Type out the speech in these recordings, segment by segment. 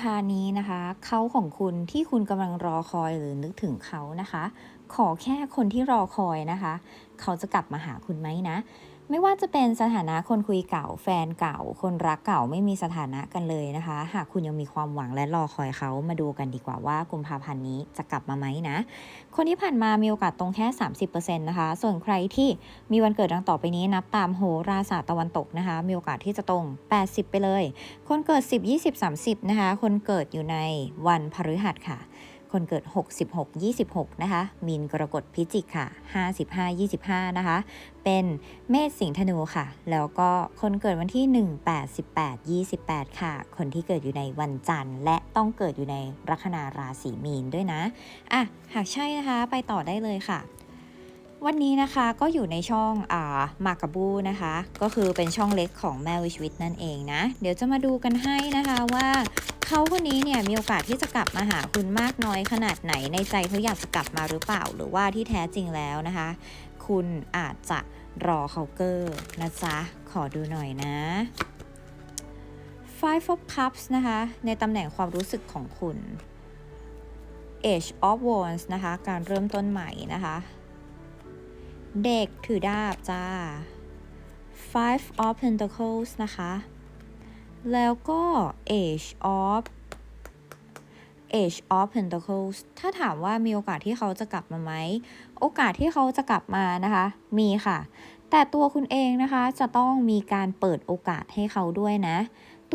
ภานี้นะคะ เขาของคุณที่คุณกำลังรอคอยหรือนึกถึงเขานะคะ ขอแค่คนที่รอคอยนะคะ เขาจะกลับมาหาคุณไหมนะ ไม่ว่าจะเป็นสถานะคนคุยเก่า แฟนเก่า คนรักเก่าไม่มีสถานะกันเลยนะคะ หากคุณยังมีความหวังและรอคอยเขามาดูกันดีกว่าว่ากุมภาพันธ์นี้จะกลับมาไหมนะ คนที่ผ่านมามีโอกาสตรงแค่ 30%นะคะ ส่วนใครที่มีวันเกิดดังต่อไปนี้นับตามโหราศาสตร์ตะวันตกนะคะ มีโอกาสที่จะตรง 80 ไปเลย คนเกิด 10 20 30 นะคะ คนเกิดอยู่ในวันพฤหัสค่ะ คนเกิด 66 26 นะคะ มีนกรกฎพิจิกค่ะ 55 25 นะคะ เป็นเมษสิงห์ธนูค่ะ แล้วก็คนเกิดวันที่ 1 8 18 28 ค่ะ คนที่เกิดอยู่ในวันจันทร์ และต้องเกิดอยู่ในลัคนาราศีมีนด้วยนะ อะ หากใช่นะคะ ไปต่อได้เลยค่ะ วันนี้นะคะก็อยู่ในช่องอ่ามากาบูนะคะ ก็คือเป็นช่องเล็กของแม่วิชวิตนั่นเองนะ เดี๋ยวจะมาดูกันให้นะคะว่าเขาคนนี้เนี่ยมีโอกาสที่จะกลับมาหาคุณมากน้อยขนาดไหนในใจเขาอยากจะกลับมาหรือเปล่า หรือว่าที่แท้จริงแล้วนะคะ คุณอาจจะรอเขาเกอร์นะจ๊ะ ขอดูหน่อยนะ Five of Cups นะคะ ในตำแหน่งความรู้สึกของคุณ Age of Wands นะคะ การเริ่มต้นใหม่นะคะ เด็กถือดาบจ้า Five of Pentacles นะคะ แล้วก็ Age of Age of Pentacles ถ้าถามว่ามีโอกาสที่เขาจะกลับมาไหม โอกาสที่เขาจะกลับมานะคะ มีค่ะ แต่ตัวคุณเองนะคะจะต้องมีการเปิดโอกาสให้เขาด้วยนะ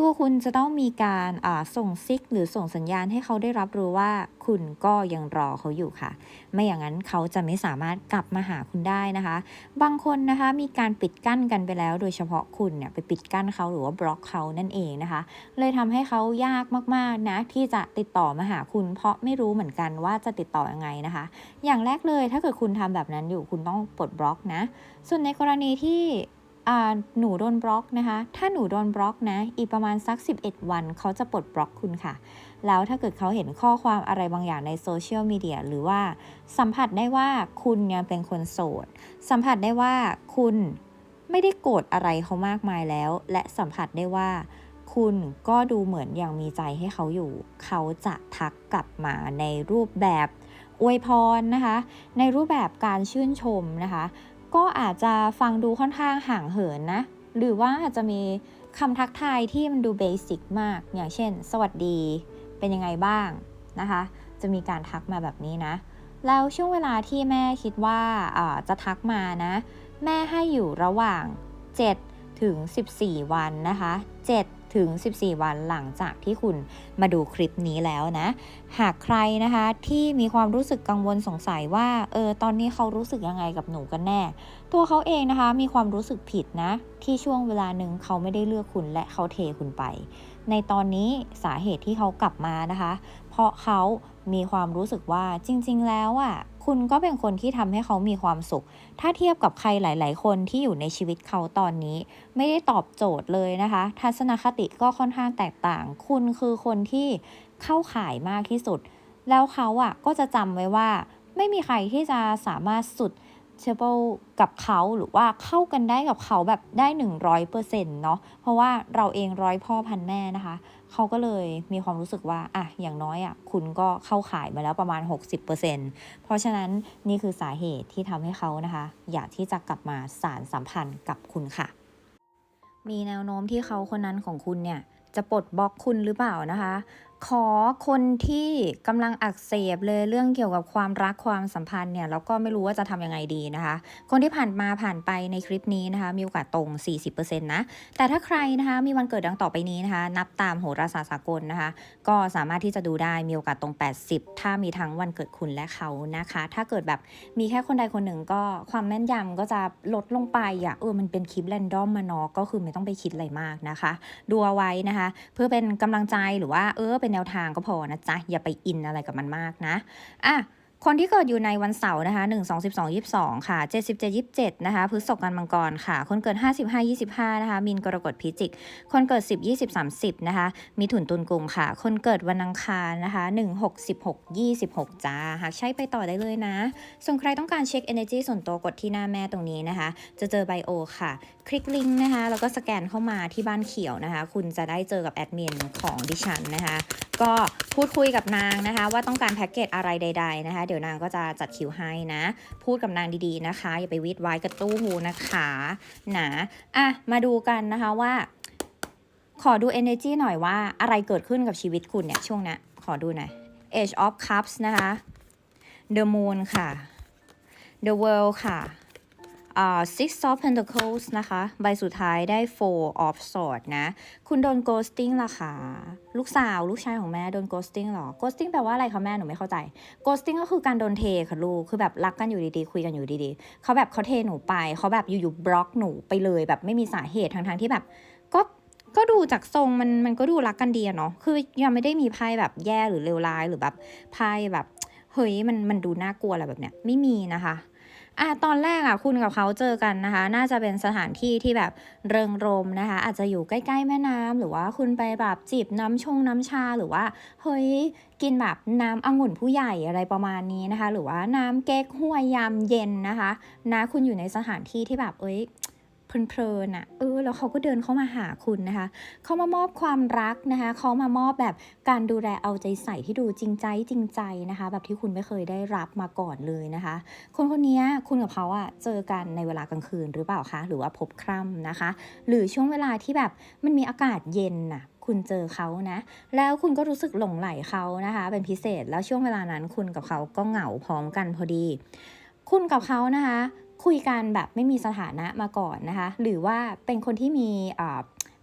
ตัวคุณจะต้องมีการอ่าส่งซิกหรือส่งสัญญาณให้เขาได้รับรู้ว่าคุณก็ยังรอเขาอยู่ค่ะ ไม่อย่างนั้นเขาจะไม่สามารถกลับมาหาคุณได้นะคะ บางคนนะคะมีการปิดกั้นกันไปแล้ว โดยเฉพาะคุณเนี่ยไปปิดกั้นเขาหรือว่าบล็อกเขานั่นเองนะคะ เลยทำให้เขายากมากๆนะที่จะติดต่อมาหาคุณ เพราะไม่รู้เหมือนกันว่าจะติดต่อยังไงนะคะ อย่างแรกเลยถ้าเกิดคุณทำแบบนั้นอยู่คุณต้องปลดบล็อกนะ ส่วนในกรณีที่ หนูโดนบล็อกนะคะ ถ้าหนูโดนบล็อกนะ อีกประมาณสัก 11 วัน เขาจะปลดบล็อกคุณค่ะ แล้วถ้าเกิดเขาเห็นข้อความอะไรบางอย่างในโซเชียลมีเดียหรือว่าสัมผัสได้ว่าคุณยังเป็นคนโสด สัมผัสได้ว่าคุณไม่ได้โกรธอะไรเขามากมายแล้ว และสัมผัสได้ว่าคุณก็ดูเหมือนยังมีใจให้เขาอยู่ เขาจะทักกลับมาในรูปแบบอวยพรนะคะ ในรูปแบบการชื่นชมนะคะ ก็อาจจะฟังดูค่อนข้างห่างเหินนะ หรือว่าอาจจะมีคำทักทายที่มันดูเบสิกมาก อย่างเช่น สวัสดี เป็นยังไงบ้างนะคะ จะมีการทักมาแบบนี้นะ แล้วช่วงเวลาที่แม่คิดว่าาจะทักมานะ แม่ให้อยู่ระหว่าง 7 ถึง 14 วันนะคะ 7 ถึง 14 วันหลังจากที่คุณมาดูคลิปนี้แล้วนะ หากใครนะคะที่มีความรู้สึกกังวลสงสัยว่าเออตอนนี้เขารู้สึกยังไงกับหนูกันแน่ ตัวเขาเองนะคะมีความรู้สึกผิดนะ ที่ช่วงเวลาหนึ่งเขาไม่ได้เลือกคุณและเขาเทคุณไป ในตอนนี้สาเหตุที่เขากลับมานะคะ เพราะเขามีความรู้สึกว่าจริง ๆ แล้วอะ คุณก็เป็นคนที่ทำให้เขามีความสุข ถ้าเทียบกับใครหลาย ๆ คนที่อยู่ในชีวิตเขาตอนนี้ ไม่ได้ตอบโจทย์เลยนะคะ ทัศนคติก็ค่อนข้างแตกต่าง คุณคือคนที่เข้าข่ายมากที่สุด แล้วเขาอะก็จะจำไว้ว่า ไม่มีใครที่จะสามารถสุด เชเบิลกับเขาหรือว่าเข้ากันได้กับเขาแบบได้หนึ่งร้อยเปอร์เซ็นต์เนาะเพราะว่าเราเองร้อยพ่อพันแม่นะคะ เขาก็เลยมีความรู้สึกว่าอะอย่างน้อยอะคุณก็เข้าขายมาแล้วประมาณ 60%เพราะฉะนั้นนี่คือสาเหตุที่ทำให้เขานะคะ อยากที่จะกลับมาสารสัมพันธ์กับคุณค่ะ มีแนวโน้มที่เขาคนนั้นของคุณเนี่ยจะปลดบล็อกคุณหรือเปล่านะคะขอคนที่กำลังอักเสบเลยเรื่องเกี่ยวกับความรักความสัมพันธ์เนี่ยแล้วก็ไม่รู้ว่าจะทำยังไงดีนะคะ คนที่ผ่านมาผ่านไปในคลิปนี้นะคะ มีโอกาสตรง 40%นะแต่ถ้าใครนะคะมีวันเกิดดังต่อไปนี้นะคะ นับตามโหราศาสตร์สากลนะคะ ก็สามารถที่จะดูได้มีโอกาสตรง 80 ถ้ามีทั้งวันเกิดคุณและเขานะคะ ถ้าเกิดแบบมีแค่คนใดคนหนึ่งก็ความแม่นยำก็จะลดลงไปอะเออมันเป็นคลิปแรนดอมมาเนาะก็คือไม่ต้องไปคิดอะไรมากนะคะ ดูเอาไว้นะคะ เพื่อเป็นกำลังใจหรือว่าเออเป็นแนวทางก็พอนะจ๊ะ อย่าไปอินอะไรกับมันมากนะอะ คนที่เกิดอยู่ในวันเสาร์นะคะ 1 2 12 22 ค่ะ 77 27 นะคะพฤษภกันมังกรค่ะ คนเกิด 55 25 นะคะมินกรกฎพิจิก คนเกิด 10 20 30 นะคะ มีถุนตุนกลุ่มค่ะ คนเกิดวันอังคารนะคะ 1 6 16 26 จ้า หากใช้ไปต่อได้เลยนะ ส่วนใครต้องการเช็ค energy ส่วนตัวกดที่หน้าแม่ตรงนี้นะคะ จะเจอไบโอค่ะ คลิกลิงก์นะคะ แล้วก็สแกนเข้ามาที่บ้านเขียวนะคะ คุณจะได้เจอกับแอดมินของดิฉันนะคะ ก็พูดคุยกับนางนะคะ ว่าต้องการแพ็กเกจอะไรใด ๆ นะคะ เดี๋ยวนางก็จะจัดคิวให้นะ พูดกับนางดีๆนะคะ อย่าไปวิดไว้กับตู้หูนะคะนะอะมาดูกันนะคะว่า ขอดู energy หน่อยว่าอะไรเกิดขึ้นกับชีวิตคุณเนี่ยช่วงนี้ขอดูหน่อย Age of Cups นะคะ The Moon ค่ะ The World ค่ะอ่า Six of Pentacles นะคะ ใบสุดท้ายได้ Four of Swords นะ คุณโดน ghosting ล่ะค่ะลูกสาวลูกชายของแม่โดน ghosting หรอ ghosting แปลว่าอะไรคะแม่หนูไม่เข้าใจ ghosting ก็คือการโดนเทค่ะลูก คือแบบรักกันอยู่ดีๆ คุยกันอยู่ดีๆ เขาแบบเขาเทหนูไป เขาแบบอยู่ๆบล็อกหนูไปเลยแบบไม่มีสาเหตุทั้งๆที่แบบ ก็ก็ดูจากทรงมันมันก็ดูรักกันดีอะเนาะ คือยังไม่ได้มีไพ่แบบแย่หรือเลวร้ายหรือแบบไพ่แบบเฮ้ยมันมันดูน่ากลัวอะไรแบบเนี้ยไม่มีนะคะ อะตอนแรกอะคุณกับเขาเจอกันนะคะ น่าจะเป็นสถานที่ที่แบบเริงรมนะคะ อาจจะอยู่ใกล้ๆแม่น้ำหรือว่าคุณไปแบบจิบน้ำชงน้ำชาหรือว่าเฮ้ยกินแบบน้ำองุ่นผู้ใหญ่อะไรประมาณนี้นะคะ หรือว่าน้ำเก๊กฮวยยามเย็นนะคะนะคุณอยู่ในสถานที่ที่แบบเอ้ย เพลินๆอะเออแล้วเขาก็เดินเข้ามาหาคุณนะคะเขามามอบความรักนะคะเขามามอบแบบการดูแลเอาใจใส่ที่ดูจริงใจจริงใจนะคะ แบบที่คุณไม่เคยได้รับมาก่อนเลยนะคะ คนคนนี้คุณกับเขาอะเจอกันในเวลากลางคืนหรือเปล่าคะหรือว่าพบคร่ำนะคะ หรือช่วงเวลาที่แบบมันมีอากาศเย็นน่ะคุณเจอเขานะ แล้วคุณก็รู้สึกหลงไหลเขานะคะ เป็นพิเศษแล้วช่วงเวลานั้นคุณกับเขาก็เหงาพร้อมกันพอดี คุณกับเขานะคะ คุยกันแบบไม่มีสถานะมาก่อนนะคะ หรือว่าเป็นคนที่มี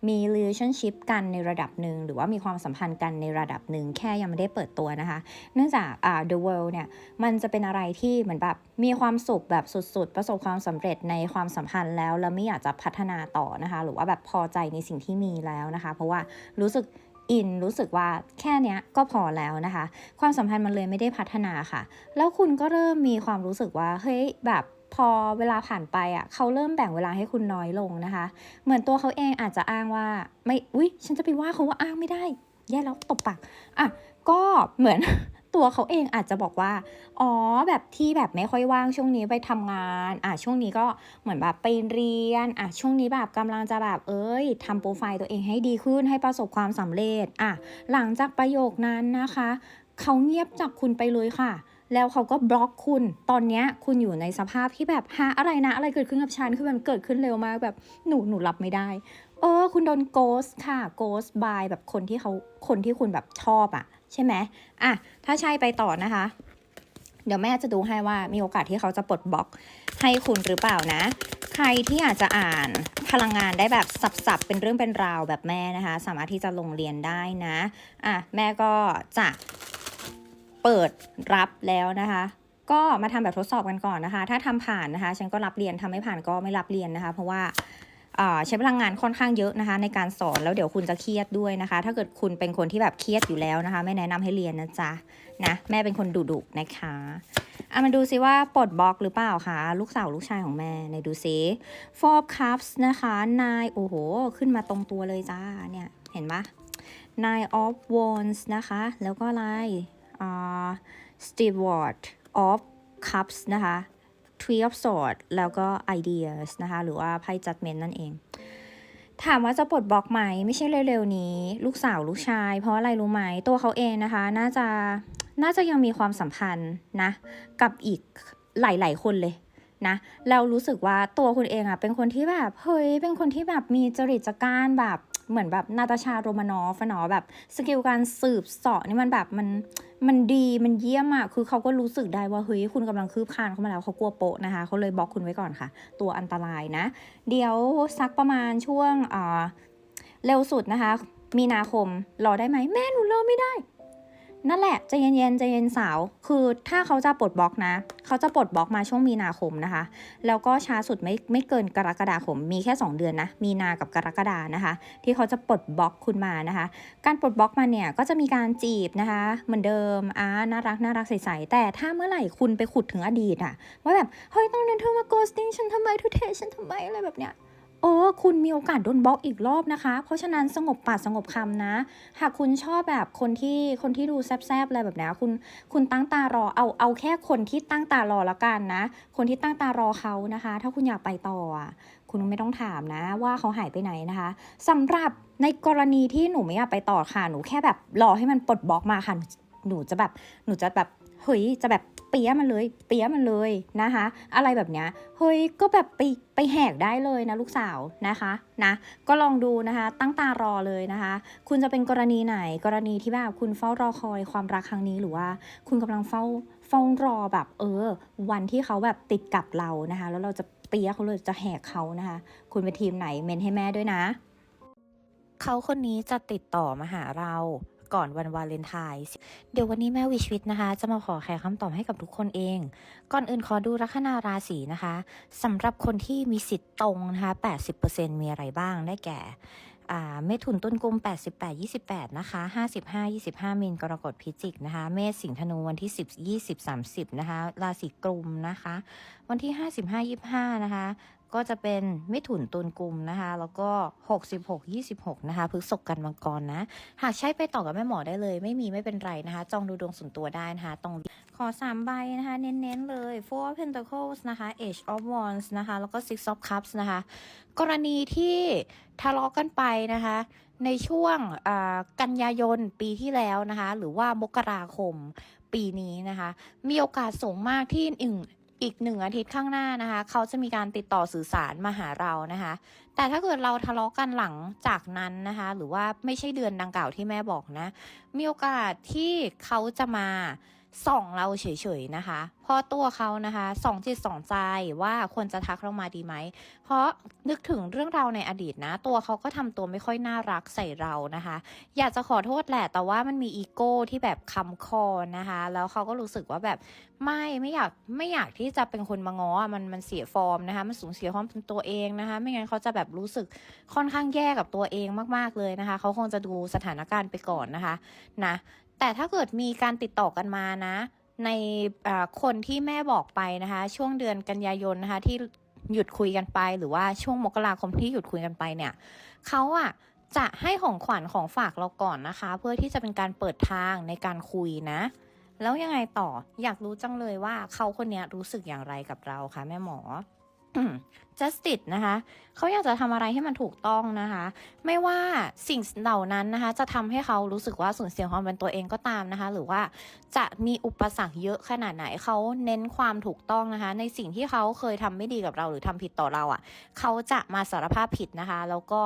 มี relationship กันในระดับหนึ่งหรือว่ามีความสัมพันธ์กันในระดับหนึ่งแค่ยังไม่ได้เปิดตัวนะคะ เนื่องจากอ่า the world เนี่ยมันจะเป็นอะไรที่เหมือนแบบมีความสุขแบบสุดๆ ประสบความสำเร็จในความสัมพันธ์แล้วแล้วไม่อยากจะพัฒนาต่อนะคะ หรือว่าแบบพอใจในสิ่งที่มีแล้วนะคะ เพราะว่ารู้สึกอินรู้สึกว่าแค่เนี้ยก็พอแล้วนะคะ ความสัมพันธ์มันเลยไม่ได้พัฒนาค่ะ แล้วคุณก็เริ่มมีความรู้สึกว่าเฮ้ยแบบ พอเวลาผ่านไปอะเขาเริ่มแบ่งเวลาให้คุณน้อยลงนะคะ เหมือนตัวเขาเองอาจจะอ้างว่าไม่อุ๊ยฉันจะไปว่าเขาว่าอ้างไม่ได้ แย่แล้วตบปากอะก็เหมือนตัวเขาเองอาจจะบอกว่า อ๋อ แบบที่แบบไม่ค่อยว่างช่วงนี้ไปทำงาน อะช่วงนี้ก็เหมือนแบบไปเรียน อะช่วงนี้แบบกำลังจะแบบเอ้ยทำโปรไฟล์ตัวเองให้ดีขึ้นให้ประสบความสำเร็จ อะหลังจากประโยคนั้นนะคะ เขาเงียบจากคุณไปเลยค่ะ แล้วเขาก็บล็อกคุณ ตอนเนี้ยคุณอยู่ในสภาพที่แบบฮะอะไรนะ อะไรเกิดขึ้นกับฉัน คือมันเกิดขึ้นเร็วมากแบบหนูหนูรับไม่ได้ เออ คุณโดนโกสค่ะโกสบายแบบคนที่เขาคนที่คุณแบบชอบอะ ใช่ไหมอะ ถ้าใช่ไปต่อนะคะ เดี๋ยวแม่จะดูให้ว่ามีโอกาสที่เขาจะปลดบล็อกให้คุณหรือเปล่านะ ใครที่อยากจะอ่านพลังงานได้แบบสับๆเป็นเรื่องเป็นราวแบบแม่นะคะ สามารถที่จะลงเรียนได้นะ อะ แม่ก็จะ เปิดรับแล้วนะคะ ก็มาทำแบบทดสอบกันก่อนนะคะ ถ้าทำผ่านนะคะ ฉันก็รับเรียนทำไม่ผ่านก็ไม่รับเรียนนะคะ เพราะว่าใช้พลังงานค่อนข้างเยอะนะคะ ในการสอนแล้วเดี๋ยวคุณจะเครียดด้วยนะคะ ถ้าเกิดคุณเป็นคนที่แบบเครียดอยู่แล้วนะคะ ไม่แนะนำให้เรียนนะจ๊ะนะแม่เป็นคนดุๆนะคะอะมาดูซิว่าปลดบล็อกหรือเปล่าคะลูกสาวลูกชายของแม่ในดูซิ four cups นะคะนายโอ้โห ขึ้นมาตรงตัวเลยจ้าเนี่ยเห็นปะ nine of wands นะคะ แล้วก็อะไร steward of cups นะคะ three of swords แล้วก็ ideas นะคะ หรือว่าไพ่ judgment นั่นเอง ถามว่าจะปลดบล็อกไหม ไม่ใช่เร็วๆนี้ ลูกสาวลูกชาย เพราะอะไรรู้ไหม ตัวเขาเองนะคะ น่าจะน่าจะยังมีความสัมพันธ์นะ กับอีกหลายๆคนเลยนะเรารู้สึกว่าตัวคุณเองอะเป็นคนที่แบบเฮ้ยเป็นคนที่แบบมีจริตจักรานแบบ เหมือนแบบนาตาชาโรมานอฟอะเนาะแบบสกิลการสืบเสาะนี่มันแบบมันมันดีมันเยี่ยมอะคือเขาก็รู้สึกได้ว่าเฮ้ยคุณกำลังคืบคลานเข้ามาแล้วเขากลัวโปะนะคะเขาเลยบล็อกคุณไว้ก่อนค่ะ ตัวอันตรายนะ เดี๋ยวสักประมาณช่วงอ่าเร็วสุดนะคะ มีนาคมรอได้ไหมแม่หนูรอไม่ได้ นั่นแหละใจเย็นๆใจเย็นสาว คือถ้าเขาจะปลดบล็อกนะ เขาจะปลดบล็อกมาช่วงมีนาคมนะคะ แล้วก็ช้าสุดไม่ไม่เกินกรกฎาคม มีแค่ 2 เดือนนะ มีนากับกรกฎานะคะ ที่เขาจะปลดบล็อกคุณมานะคะ การปลดบล็อกมาเนี่ยก็จะมีการจีบนะคะ เหมือนเดิมอ่าน่ารักน่ารักใสๆแต่ถ้าเมื่อไหร่คุณไปขุดถึงอดีตอะว่าแบบเฮ้ยต้อนนั้นเธอมาโกสติ้งฉันทำไมเธอเทฉันทำไมอะไรแบบเนี้ย เออ คุณมีโอกาสโดนบล็อกอีกรอบนะคะ เพราะฉะนั้นสงบปากสงบคำนะ หากคุณชอบแบบคนที่คนที่ดูแซบๆอะไรแบบนี้คุณคุณตั้งตารอเอาเอาแค่คนที่ตั้งตารอล้วกันนะ คนที่ตั้งตารอเขานะคะ ถ้าคุณอยากไปต่ออคุณไม่ต้องถามนะ ว่าเขาหายไปไหนนะคะสำหรับในกรณีที่หนูไม่อยากไปต่อค่ะ หนูแค่แบบรอให้มันปลดบล็อกมาค่ะหนูจะแบบหนูจะแบบ เฮ้ยจะแบบเปี้ยมันเลย เปี้ยมันเลยนะคะ อะไรแบบเนี้ยเฮ้ยก็แบบไปไปแหกได้เลยนะลูกสาวนะคะนะก็ลองดูนะคะ ตั้งตารอเลยนะคะ คุณจะเป็นกรณีไหนกรณีที่แบบคุณเฝ้ารอคอยความรักครั้งนี้หรือว่า คุณกำลังเฝ้าเฝ้ารอแบบเออ วันที่เขาแบบติดกับเรานะคะ แล้วเราจะเปียเขาเลยจะแหกเขานะคะ คุณเป็นทีมไหนเมนให้แม่ด้วยนะ เขาคนนี้จะติดต่อมาหาเรา ก่อนวันวาเลนไทน์เดี๋ยววันนี้แม่วิชวิตนะคะ จะมาขอแขคำตอบให้กับทุกคนเอง ก่อนอื่นขอดูลัคนาราศีนะคะสำหรับคนที่มีสิทธิ์ตรงนะคะ 80%มีอะไรบ้างได้แก่เมถุนต้นกุม 88 28 นะคะ 55 25มีนกรกฎพิจิกนะคะ เมษสิงห์ธนูวันที่ 10 20 30 นะคะ ราศีกลุ่มนะคะ วันที่ 55 25 นะคะ ก็จะเป็นเมถุนตุลกุมนะคะ แล้วก็ 66 26 นะคะพฤษภกันมังกรนะ หากใช้ไปต่อกับแม่หมอได้เลย ไม่มีไม่เป็นไรนะคะ จองดูดวงส่วนตัวได้นะคะตรงขอ 3 ใบนะคะ เน้นๆเลย Four of Pentacles นะคะ Age of Wands นะคะ แล้วก็ Six of Cups นะคะ กรณีที่ทะเลาะกันไปนะคะ ในช่วงกันยายนปีที่แล้วนะคะ หรือว่ามกราคมปีนี้นะคะ มีโอกาสสูงมากที่อีก อีกหนึ่งอาทิตย์ข้างหน้านะคะ เขาจะมีการติดต่อสื่อสารมาหาเรานะคะ แต่ถ้าเกิดเราทะเลาะกันหลังจากนั้นนะคะ หรือว่าไม่ใช่เดือนดังกล่าวที่แม่บอกนะ มีโอกาสที่เขาจะมา ส่องเราเฉยๆนะคะ เพราะตัวเขานะคะส่องจิตส่องใจว่าควรจะทักเรามาดีไหม เพราะนึกถึงเรื่องราวในอดีตนะ ตัวเขาก็ทำตัวไม่ค่อยน่ารักใส่เรานะคะ อยากจะขอโทษแหละ แต่ว่ามันมีอีโก้ที่แบบคำคอนะคะ แล้วเขาก็รู้สึกว่าแบบไม่ไม่อยากไม่อยากที่จะเป็นคนมาง้อมันมันเสียฟอร์มนะคะ มันสูญเสียความเป็นตัวเองนะคะ ไม่งั้นเขาจะแบบรู้สึกค่อนข้างแย่กับตัวเองมาก ๆเลยนะคะ เขาคงจะดูสถานการณ์ไปก่อนนะคะ นะ แต่ถ้าเกิดมีการติดต่อกันมานะ ในคนที่แม่บอกไปนะคะ ช่วงเดือนกันยายนนะคะ ที่หยุดคุยกันไป หรือว่าช่วงมกราคมที่หยุดคุยกันไปเนี่ยเขาอะจะให้ของขวัญของฝากเราก่อนนะคะ เพื่อที่จะเป็นการเปิดทางในการคุยนะ แล้วยังไงต่ออยากรู้จังเลยว่าเขาคนนี้รู้สึกอย่างไรกับเราคะแม่หมอ justice นะคะเขาอยากจะทำอะไรให้มันถูกต้องนะคะ ไม่ว่าสิ่งเหล่านั้นนะคะ จะทำให้เขารู้สึกว่าสูญเสียความเป็นตัวเองก็ตามนะคะ หรือว่าจะมีอุปสรรคเยอะขนาดไหนเขาเน้นความถูกต้องนะคะ ในสิ่งที่เขาเคยทำไม่ดีกับเราหรือทำผิดต่อเราอะ่ะเขาจะมาสารภาพผิดนะคะ แล้วก็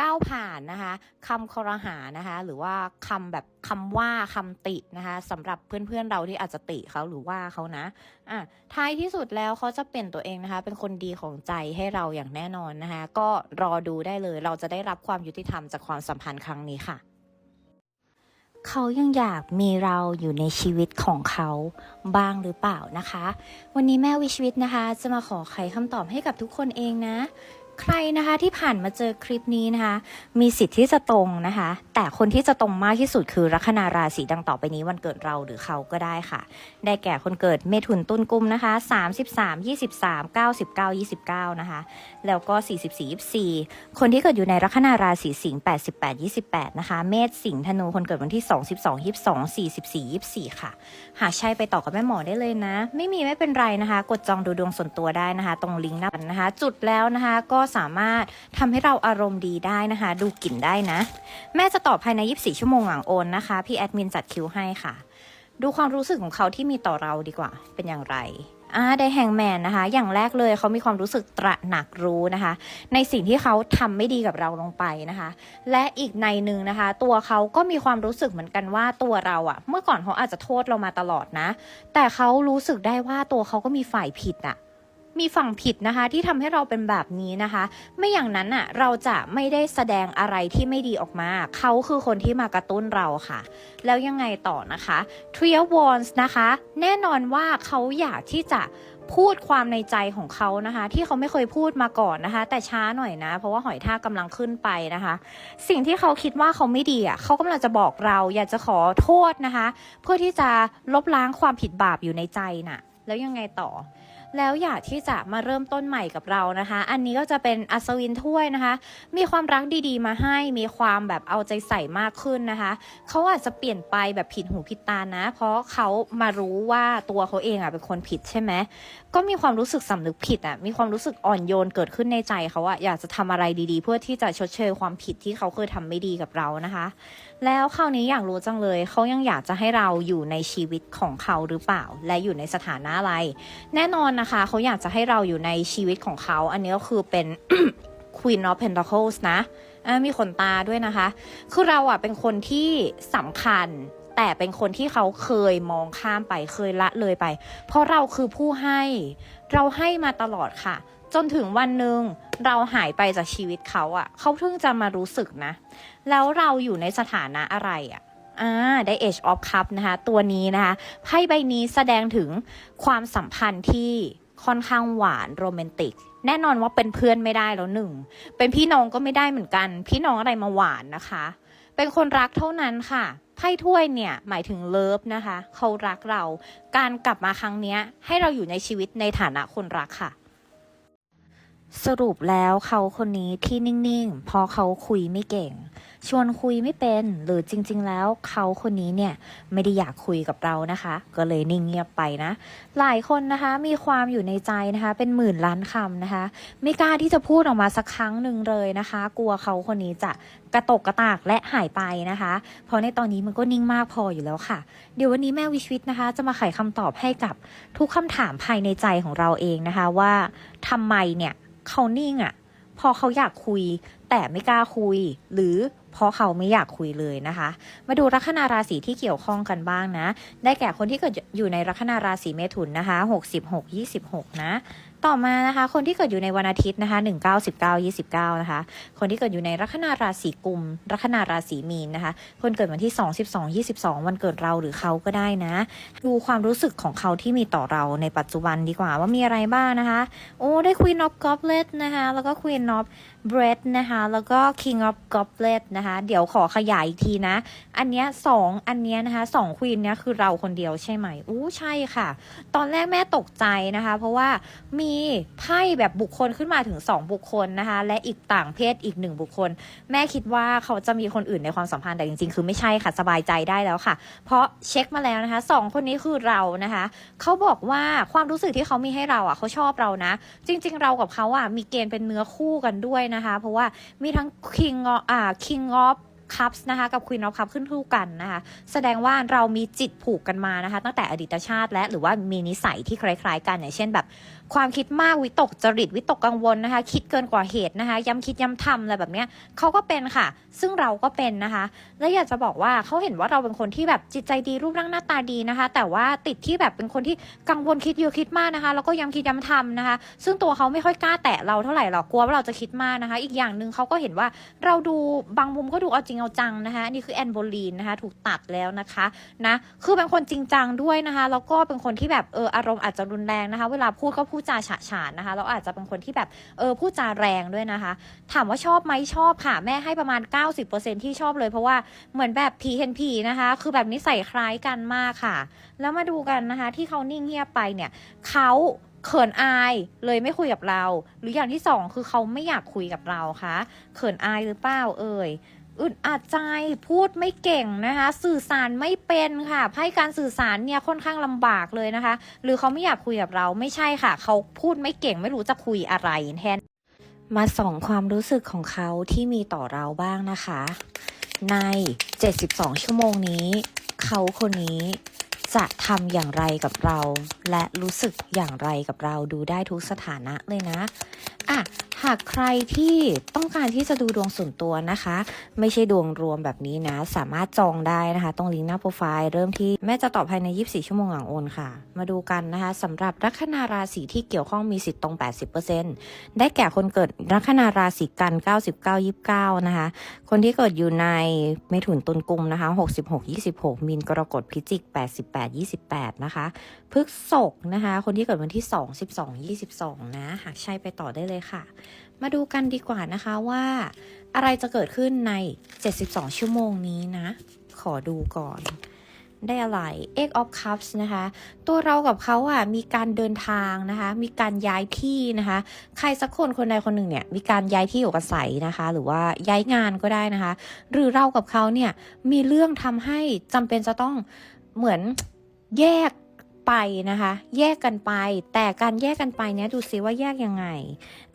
ก้าวผ่านนะคะคำคอรหานะคะ หรือว่าคำแบบคำว่าคำตินะคะสำหรับเพื่อนๆเราที่อาจจะติเขาหรือว่าเขานะอะท้ายที่สุดแล้วเขาจะเป็นตัวเองนะคะ เป็นคนดีของใจให้เราอย่างแน่นอนนะคะ ก็รอดูได้เลย เราจะได้รับความยุติธรรมจากความสัมพันธ์ครั้งนี้ค่ะ เขายังอยากมีเราอยู่ในชีวิตของเขาบ้างหรือเปล่านะคะ วันนี้แม่วิชวิตนะคะ จะมาขอไขคำตอบให้กับทุกคนเองนะ ใครนะคะที่ผ่านมาเจอคลิปนี้นะคะ มีสิทธิ์ที่จะตรงนะคะ แต่คนที่จะตรงมากที่สุดคือลัคนาราศีดังต่อไปนี้วันเกิดเราหรือเขาก็ได้ค่ะ ได้แก่คนเกิดเมถุนตุลกุมนะคะ 33 23 99 29 นะคะ แล้วก็ 44 24 คนที่เกิดอยู่ในลัคนาราศีสิงห์88 28 นะคะ เมษสิงห์ธนูคนเกิดวันที่ 2 12 22 44 24 ค่ะ หากใช่ไปต่อกับแม่หมอได้เลยนะ ไม่มีไม่เป็นไรนะคะ กดจองดูดวงส่วนตัวได้นะคะ ตรงลิงก์หนั้นนะคะจุดแล้วนะคะก็สามารถทำให้เราอารมณ์ดีได้นะคะ ดูกลิ่นได้นะ แม่จะตอบภายใน 24 ชั่วโมงหลังโอนนะคะ พี่แอดมินจัดคิวให้ค่ะ ดูความรู้สึกของเขาที่มีต่อเราดีกว่า เป็นอย่างไรอ่าได้แฮงแมนนะคะ อย่างแรกเลยเขามีความรู้สึกตระหนักรู้นะคะ ในสิ่งที่เขาทำไม่ดีกับเราลงไปนะคะ และอีกในหนึ่งนะคะ ตัวเขาก็มีความรู้สึกเหมือนกันว่าตัวเราอะเมื่อก่อนเขาอาจจะโทษเรามาตลอดนะ แต่เขารู้สึกได้ว่าตัวเขาก็มีฝ่ายผิดอะ มีฝั่งผิดนะคะที่ทำให้เราเป็นแบบนี้นะคะ ไม่อย่างนั้นอะเราจะไม่ได้แสดงอะไรที่ไม่ดีออกมา เขาคือคนที่มากระตุ้นเราค่ะ แล้วยังไงต่อนะคะ Three of Wands นะคะ แน่นอนว่าเขาอยากที่จะพูดความในใจของเขานะคะ ที่เขาไม่เคยพูดมาก่อนนะคะ แต่ช้าหน่อยนะ เพราะว่าหอยทากกำลังขึ้นไปนะคะ สิ่งที่เขาคิดว่าเขาไม่ดีอะเขากำลังจะบอกเรา อยากจะขอโทษนะคะ เพื่อที่จะลบล้างความผิดบาปอยู่ในใจน่ะ แล้วยังไงต่อ แล้วอยากที่จะมาเริ่มต้นใหม่กับเรานะคะ อันนี้ก็จะเป็นอัศวินถ้วยนะคะ มีความรักดีๆ มาให้มีความแบบเอาใจใส่มากขึ้นนะคะเขาอาจจะเปลี่ยนไปแบบผิดหูผิดตานะ เพราะเขามารู้ว่าตัวเขาเองอะเป็นคนผิดใช่ไหมก็มีความรู้สึกสำนึกผิดอะมีความรู้สึกอ่อนโยนเกิดขึ้นในใจเขาอะอยากจะทำอะไรดีๆ เพื่อที่จะชดเชยความผิดที่เขาเคยทำไม่ดีกับเรานะคะ แล้วคราวนี้อยากรู้จังเลย เขายังอยากจะให้เราอยู่ในชีวิตของเขาหรือเปล่า และอยู่ในสถานะอะไร แน่นอนนะคะ เขาอยากจะให้เราอยู่ในชีวิตของเขา อันนี้ก็คือเป็น Queen of Pentacles นะอะมีขนตาด้วยนะคะ คือเราอะเป็นคนที่สำคัญแต่เป็นคนที่เขาเคยมองข้ามไปเคยละเลยไป เพราะเราคือผู้ให้ เราให้มาตลอดค่ะ จนถึงวันหนึ่ง เราหายไปจากชีวิตเขาอะ เขาเพิ่งจะมารู้สึกนะ แล้วเราอยู่ในสถานะอะไรอะอ่าได้ Age of Cup นะคะ ตัวนี้นะคะไพ่ใบนี้แสดงถึงความสัมพันธ์ที่ค่อนข้างหวานโรแมนติก แน่นอนว่าเป็นเพื่อนไม่ได้แล้วหนึ่ง เป็นพี่น้องก็ไม่ได้เหมือนกัน พี่น้องอะไรมาหวานนะคะ เป็นคนรักเท่านั้นค่ะไพ่ถ้วยเนี่ยหมายถึงเลิฟนะคะ เขารักเรา การกลับมาครั้งนี้ให้เราอยู่ในชีวิตในฐานะคนรักค่ะ สรุปแล้วเขาคนนี้ที่นิ่งๆ เพราะเขาคุยไม่เก่ง ชวนคุยไม่เป็น หรือจริง ๆ แล้วเขาคนนี้เนี่ยไม่ได้อยากคุยกับเรานะคะ ก็เลยนิ่งเงียบไปนะ หลายคนนะคะมีความอยู่ในใจนะคะ เป็นหมื่นล้านคำนะคะ ไม่กล้าที่จะพูดออกมาสักครั้งหนึ่งเลยนะคะ กลัวเขาคนนี้จะกระตกกระตากและหายไปนะคะ เพราะในตอนนี้มันก็นิ่งมากพออยู่แล้วค่ะ เดี๋ยววันนี้แม่วิชวิตนะคะ จะมาไขคำตอบให้กับทุกคำถามภายในใจของเราเองนะคะ ว่าทำไมเนี่ย เขานิ่งอะ่ะ พอเขาอยากคุย แต่ไม่กล้าคุย หรือเพราะเขาไม่อยากคุยเลยนะคะ มาดูลัคนาราศีที่เกี่ยวข้องกันบ้างนะ ได้แก่คนที่เกิดอยู่ในลัคนาราศีเมถุนนะคะ 66 26 นะ ต่อมานะคะ คนที่เกิดอยู่ในวันอาทิตย์นะคะ19 19 29นะคะ คนที่เกิดอยู่ในลัคนาราศีกุมลัคนาราศีมีนนะคะ คนเกิดวันที่ 2 12 22 วันเกิดเราหรือเขาก็ได้นะ ดูความรู้สึกของเขาที่มีต่อเราในปัจจุบันดีกว่าว่ามีอะไรบ้างนะคะ โอ้ได้คุยนอฟกอฟเลตนะคะ แล้วก็ Queen of Bread นะคะ แล้วก็ King of Goblet นะคะ เดี๋ยวขอขยายอีกทีนะ อันเนี้ยสองอันเนี้ยนะคะสองควีนเนี้ยคือเราคนเดียวใช่ไหมอู้ใช่ค่ะ ตอนแรกแม่ตกใจนะคะ เพราะว่ามีไพ่แบบบุคคลขึ้นมาถึง 2 บุคคลนะคะ และอีกต่างเพศอีกหนึ่งบุคคล แม่คิดว่าเขาจะมีคนอื่นในความสัมพันธ์แต่จริงๆ คือไม่ใช่ค่ะสบายใจได้แล้วค่ะ เพราะเช็คมาแล้วนะคะสองคนนี้คือเรานะคะ เขาบอกว่าความรู้สึกที่เขามีให้เราอะเขาชอบเรานะ จริง ๆ เรากับเขาอะมีเกณฑ์เป็นเนื้อคู่กันด้วยนะคะ เพราะว่ามีทั้ง King of อ่า King of Cups นะคะกับ Queen of Cups ขึ้นคู่กันนะคะแสดงว่าเรามีจิตผูกกันมานะคะ ตั้งแต่อดีตชาติและหรือว่ามีนิสัยที่คล้าย ๆ กันอย่างเช่นแบบ ความคิดมากวิตกจริตวิตกกังวลนะคะ คิดเกินกว่าเหตุนะคะ ย้ำคิดย้ำทำอะไรแบบเนี้ยเขาก็เป็นค่ะ ซึ่งเราก็เป็นนะคะ และอยากจะบอกว่าเขาเห็นว่าเราเป็นคนที่แบบจิตใจดีรูปร่างหน้าตาดีนะคะ แต่ว่าติดที่แบบเป็นคนที่กังวลคิดเยอะคิดมากนะคะ แล้วก็ย้ำคิดย้ำทำนะคะ ซึ่งตัวเขาไม่ค่อยกล้าแตะเราเท่าไหร่หรอกกลัวว่าเราจะคิดมากนะคะ อีกอย่างหนึ่งเขาก็เห็นว่าเราดูบางมุมก็ดูเอาจริงเอาจังนะคะนนี่คือแอนโบลีนนะคะ ถูกตัดแล้วนะคะนะคือเป็นคนจริงจังด้วยนะคะแล้วก็เป็นคนที่แบบเอออารมณ์อาจจะรุนแรงนะคะ เวลาพูดก็พูดดจาฉะฉานนะคะแล้วอาจจะเป็นคนที่แบบเออพูดจาแรงด้วยนะคะ ถามว่าชอบไหมชอบค่ะ แม่ให้ประมาณ 90%ที่ชอบเลยเพราะว่าเหมือนแบบผีเห็นผีนะคะ คือแบบนิสัยคล้ายกันมากค่ะ แล้วมาดูกันนะคะ ที่เขานิ่งเงียบไปเนี่ยเขาเขินอายเลยไม่คุยกับเรา หรืออย่างที่สองคือเขาไม่อยากคุยกับเราคะเขินอายหรือเปล่าเอ่ย อึดอัดใจพูดไม่เก่งนะคะ สื่อสารไม่เป็นค่ะไพ่การสื่อสารเนี่ยค่อนข้างลำบากเลยนะคะ หรือเขาไม่อยากคุยกับเราไม่ใช่ค่ะ เขาพูดไม่เก่งไม่รู้จะคุยอะไรแทนมาส่องความรู้สึกของเขาที่มีต่อเราบ้างนะคะ ใน 72 ชั่วโมงนี้ เขาคนนี้จะทำอย่างไรกับเรา และรู้สึกอย่างไรกับเราดูได้ทุกสถานะเลยนะ อะ หากใครที่ต้องการที่จะดูดวงส่วนตัวนะคะ ไม่ใช่ดวงรวมแบบนี้นะ สามารถจองได้นะคะ ตรงลิงก์หน้าโปรไฟล์เริ่มที่แม่จะตอบภายใน 24 ชั่วโมงหลังโอนค่ะ มาดูกันนะคะสำหรับลัคนาราศีที่เกี่ยวข้องมีสิทธิ์ตรง 80%ได้แก่คนเกิดลัคนาราศีกัน 99 29 นะคะ คนที่เกิดอยู่ในเมถุนตุลกุมนะคะ 66 26 มีนกรกฎพิจิก 88 28 นะคะพฤกษกนะคะ คนที่เกิดวันที่ 2 12 22 นะ หากใช่ไปต่อได้เลยค่ะ มาดูกันดีกว่านะคะว่า อะไรจะเกิดขึ้นใน 72 ชั่วโมงนี้นะ ขอดูก่อน ได้อะไร Egg of Cups นะคะ ตัวเรากับเขาอะมีการเดินทางนะคะ มีการย้ายที่นะคะ ใครสักคนคนใดคนหนึ่งเนี่ย มีการย้ายที่อยู่อาศัยนะคะ หรือว่าย้ายงานก็ได้นะคะ หรือเรากับเขาเนี่ยมีเรื่องทำให้จำเป็นจะต้องเหมือนแยก ไปนะคะ แยกกันไป แต่การแยกกันไปเนี้ยดูซิว่าแยกยังไง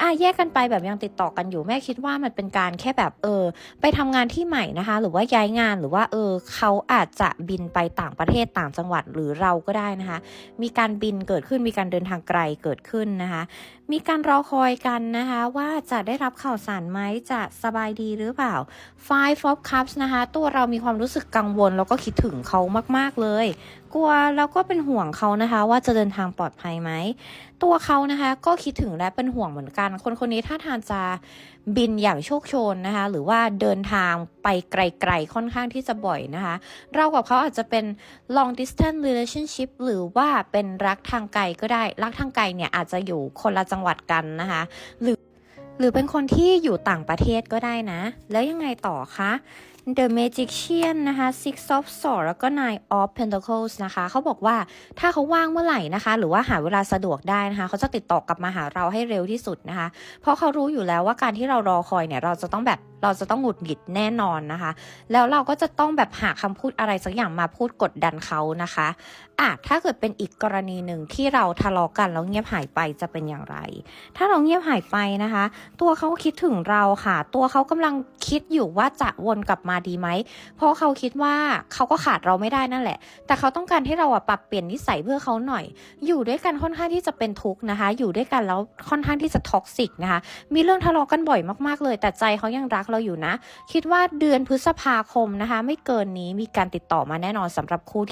อะแยกกันไปแบบยังติดต่อกันอยู่แม่คิดว่ามันเป็นการแค่แบบเออ ไปทำงานที่ใหม่นะคะ หรือว่าย้ายงานหรือว่าเออเขาอาจจะบินไปต่างประเทศต่างจังหวัดหรือเราก็ได้นะคะ มีการบินเกิดขึ้นมีการเดินทางไกลเกิดขึ้นนะคะมีการรอคอยกันนะคะว่าจะได้รับข่าวสารไหมจะสบายดีหรือเปล่า Five of Cups นะคะ ตัวเรามีความรู้สึกกังวล แล้วก็คิดถึงเขามาก ๆ เลย กลัวแล้วก็เป็นห่วงเขานะคะ ว่าจะเดินทางปลอดภัยไหม ตัวเขานะคะ ก็คิดถึงและเป็นห่วงเหมือนกัน คนคนนี้ถ้าทางจะบินอย่างโชคโชนนะคะ หรือว่าเดินทางไปไกลๆค่อนข้างที่จะบ่อยนะคะ เรากับเขาอาจจะเป็น long distance relationship หรือว่าเป็นรักทางไกลก็ได้ รักทางไกลเนี่ยอาจจะอยู่คนละจังหวัดกันนะคะ หรือหรือเป็นคนที่อยู่ต่างประเทศก็ได้นะ แล้วยังไงต่อคะ The Magician นะคะ Six of Swords แล้วก็ Nine of Pentacles นะคะเขาบอกว่าถ้าเขาว่างเมื่อไหร่นะคะ หรือว่าหาเวลาสะดวกได้นะคะเขาจะติดต่อกลับมาหาเราให้เร็วที่สุดนะคะ เพราะเขารู้อยู่แล้วว่าการที่เรารอคอยเนี่ยเราจะต้องแบบเราจะต้องหงุดหงิดแน่นอนนะคะ แล้วเราก็จะต้องแบบหาคำพูดอะไรสักอย่างมาพูดกดดันเขานะคะอะถ้าเกิดเป็นอีกกรณีหนึ่งที่เราทะเลาะกันแล้วเงียบหายไปจะเป็นอย่างไร ถ้าเราเงียบหายไปนะคะ ตัวเขาคิดถึงเราค่ะ ตัวเขากำลังคิดอยู่ว่าจะวนกลับมาดีไหม เพราะเขาคิดว่าเขาก็ขาดเราไม่ได้นั่นแหละ แต่เขาต้องการให้เราอะปรับเปลี่ยนนิสัยเพื่อเขาหน่อย อยู่ด้วยกันค่อนข้างที่จะเป็นทุกข์นะคะ อยู่ด้วยกันแล้วค่อนข้างที่จะท็อกซิกนะคะ มีเรื่องทะเลาะกันบ่อยมากๆเลย แต่ใจเขายังรักเราอยู่นะ คิดว่าเดือนพฤษภาคมนะคะ ไม่เกินนี้มีการติดต่อมาแน่นอนสำหรับคู่ที่